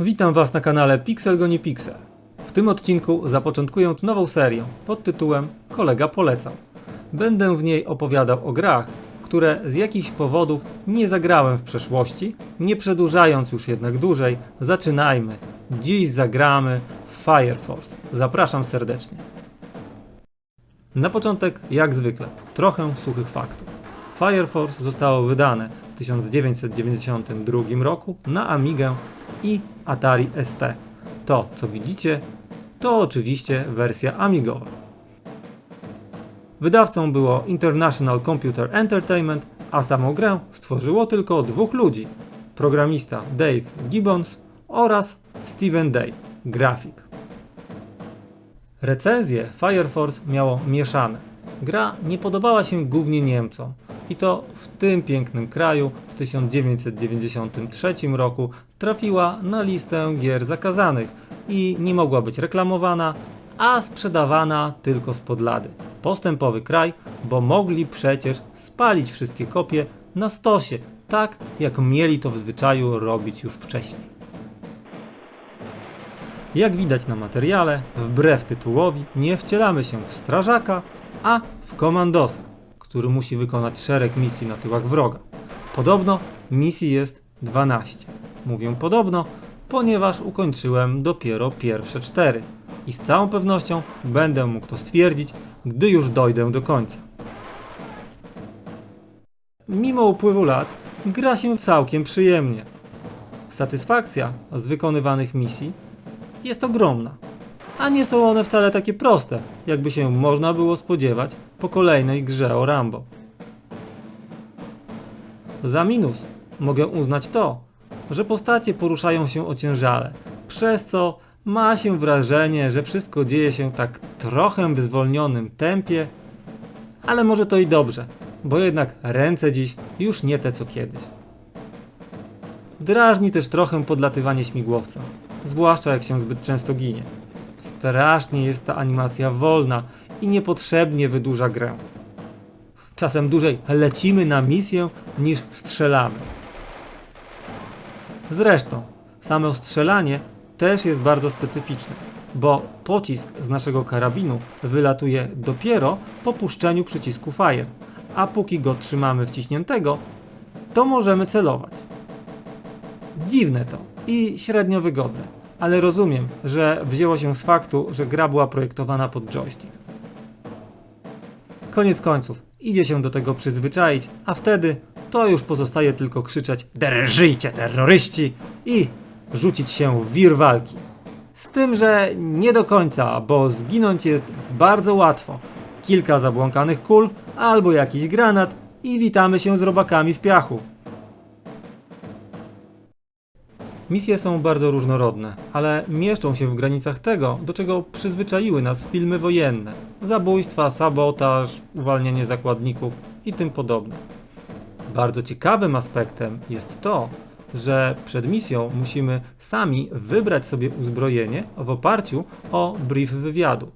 Witam Was na kanale Pixel Goni Pixel. W tym odcinku zapoczątkuję nową serię pod tytułem Kolega polecał. Będę w niej opowiadał o grach, które z jakichś powodów nie zagrałem w przeszłości. Nie przedłużając już jednak dłużej, zaczynajmy. Dziś zagramy Fire Force. Zapraszam serdecznie. Na początek, jak zwykle, trochę suchych faktów. Fire Force zostało wydane 1992 roku na Amigę i Atari ST. To, co widzicie, to oczywiście wersja amigowa. Wydawcą było International Computer Entertainment, a samą grę stworzyło tylko dwóch ludzi: programista Dave Gibbons oraz Steven Day, grafik. Recenzje Fire Force miało mieszane. Gra nie podobała się głównie Niemcom i to w tym pięknym kraju w 1993 roku trafiła na listę gier zakazanych i nie mogła być reklamowana, a sprzedawana tylko spod lady. Postępowy kraj, bo mogli przecież spalić wszystkie kopie na stosie, tak jak mieli to w zwyczaju robić już wcześniej. Jak widać na materiale, wbrew tytułowi nie wcielamy się w strażaka, a w komandosa, który musi wykonać szereg misji na tyłach wroga. Podobno misji jest 12. Mówię podobno, ponieważ ukończyłem dopiero pierwsze cztery i z całą pewnością będę mógł to stwierdzić, gdy już dojdę do końca. Mimo upływu lat gra się całkiem przyjemnie. Satysfakcja z wykonywanych misji jest ogromna. A nie są one wcale takie proste, jakby się można było spodziewać po kolejnej grze o Rambo. Za minus mogę uznać to, że postacie poruszają się ociężale, przez co ma się wrażenie, że wszystko dzieje się tak trochę w zwolnionym tempie, ale może to i dobrze, bo jednak ręce dziś już nie te co kiedyś. Drażni też trochę podlatywanie śmigłowcem, zwłaszcza jak się zbyt często ginie. Strasznie jest ta animacja wolna i niepotrzebnie wydłuża grę. Czasem dłużej lecimy na misję niż strzelamy. Zresztą, samo strzelanie też jest bardzo specyficzne, bo pocisk z naszego karabinu wylatuje dopiero po puszczeniu przycisku Fire, a póki go trzymamy wciśniętego, to możemy celować. Dziwne to i średnio wygodne, ale rozumiem, że wzięło się z faktu, że gra była projektowana pod joystick. Koniec końców, idzie się do tego przyzwyczaić, a wtedy to już pozostaje tylko krzyczeć Drżyjcie terroryści i rzucić się w wir walki. Z tym, że nie do końca, bo zginąć jest bardzo łatwo. Kilka zabłąkanych kul albo jakiś granat i witamy się z robakami w piachu. Misje są bardzo różnorodne, ale mieszczą się w granicach tego, do czego przyzwyczaiły nas filmy wojenne. Zabójstwa, sabotaż, uwalnianie zakładników i tym podobne. Bardzo ciekawym aspektem jest to, że przed misją musimy sami wybrać sobie uzbrojenie w oparciu o brief wywiadu.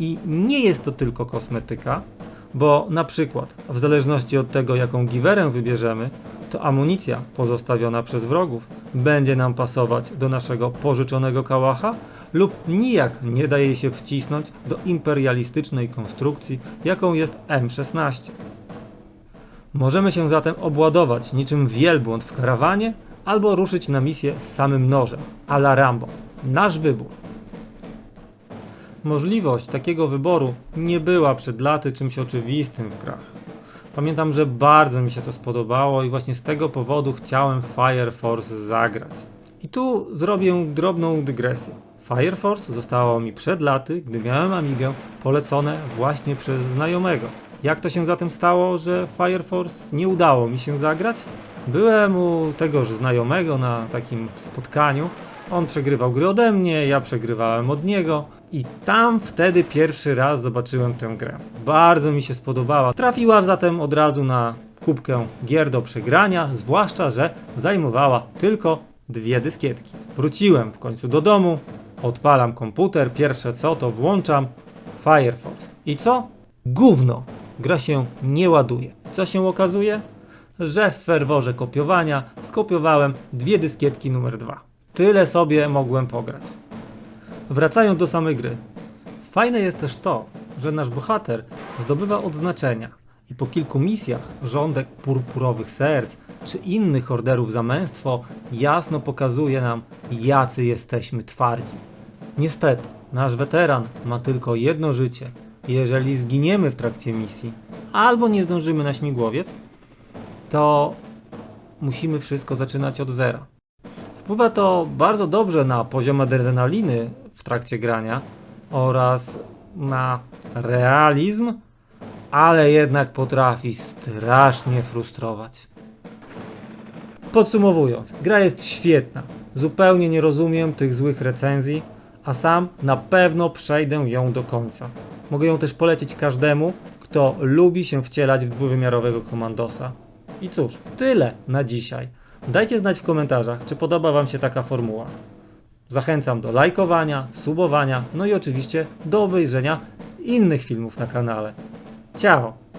I nie jest to tylko kosmetyka, bo na przykład w zależności od tego, jaką giwerę wybierzemy, to amunicja pozostawiona przez wrogów będzie nam pasować do naszego pożyczonego kałacha lub nijak nie daje się wcisnąć do imperialistycznej konstrukcji, jaką jest M16. Możemy się zatem obładować niczym wielbłąd w karawanie albo ruszyć na misję z samym nożem, a la Rambo. Nasz wybór. Możliwość takiego wyboru nie była przed laty czymś oczywistym w grach. Pamiętam, że bardzo mi się to spodobało i właśnie z tego powodu chciałem Fire Force zagrać. I tu zrobię drobną dygresję. Fire Force zostało mi przed laty, gdy miałem Amigę, polecone właśnie przez znajomego. Jak to się zatem stało, że Fire Force nie udało mi się zagrać? Byłem u tegoż znajomego na takim spotkaniu. On przegrywał gry ode mnie, ja przegrywałem od niego. I tam wtedy pierwszy raz zobaczyłem tę grę. Bardzo mi się spodobała. Trafiła zatem od razu na kubkę gier do przegrania, zwłaszcza, że zajmowała tylko dwie dyskietki. Wróciłem w końcu do domu, odpalam komputer, pierwsze co to włączam Fire Force. I co? Gówno! Gra się nie ładuje. Co się okazuje? Że w ferworze kopiowania skopiowałem dwie dyskietki numer dwa. tyle sobie mogłem pograć. Wracając do samej gry. Fajne jest też to, że nasz bohater zdobywa odznaczenia i po kilku misjach rządek purpurowych serc czy innych orderów za męstwo jasno pokazuje nam, jacy jesteśmy twardzi. Niestety, nasz weteran ma tylko jedno życie. Jeżeli zginiemy w trakcie misji albo nie zdążymy na śmigłowiec, to musimy wszystko zaczynać od zera. Wpływa to bardzo dobrze na poziom adrenaliny w trakcie grania oraz na realizm, ale jednak potrafi strasznie frustrować. Podsumowując, gra jest świetna. Zupełnie nie rozumiem tych złych recenzji, a sam na pewno przejdę ją do końca. Mogę ją też polecić każdemu, kto lubi się wcielać w dwuwymiarowego komandosa. I cóż, tyle na dzisiaj. Dajcie znać w komentarzach, czy podoba Wam się taka formuła. Zachęcam do lajkowania, subowania, no i oczywiście do obejrzenia innych filmów na kanale. Ciao!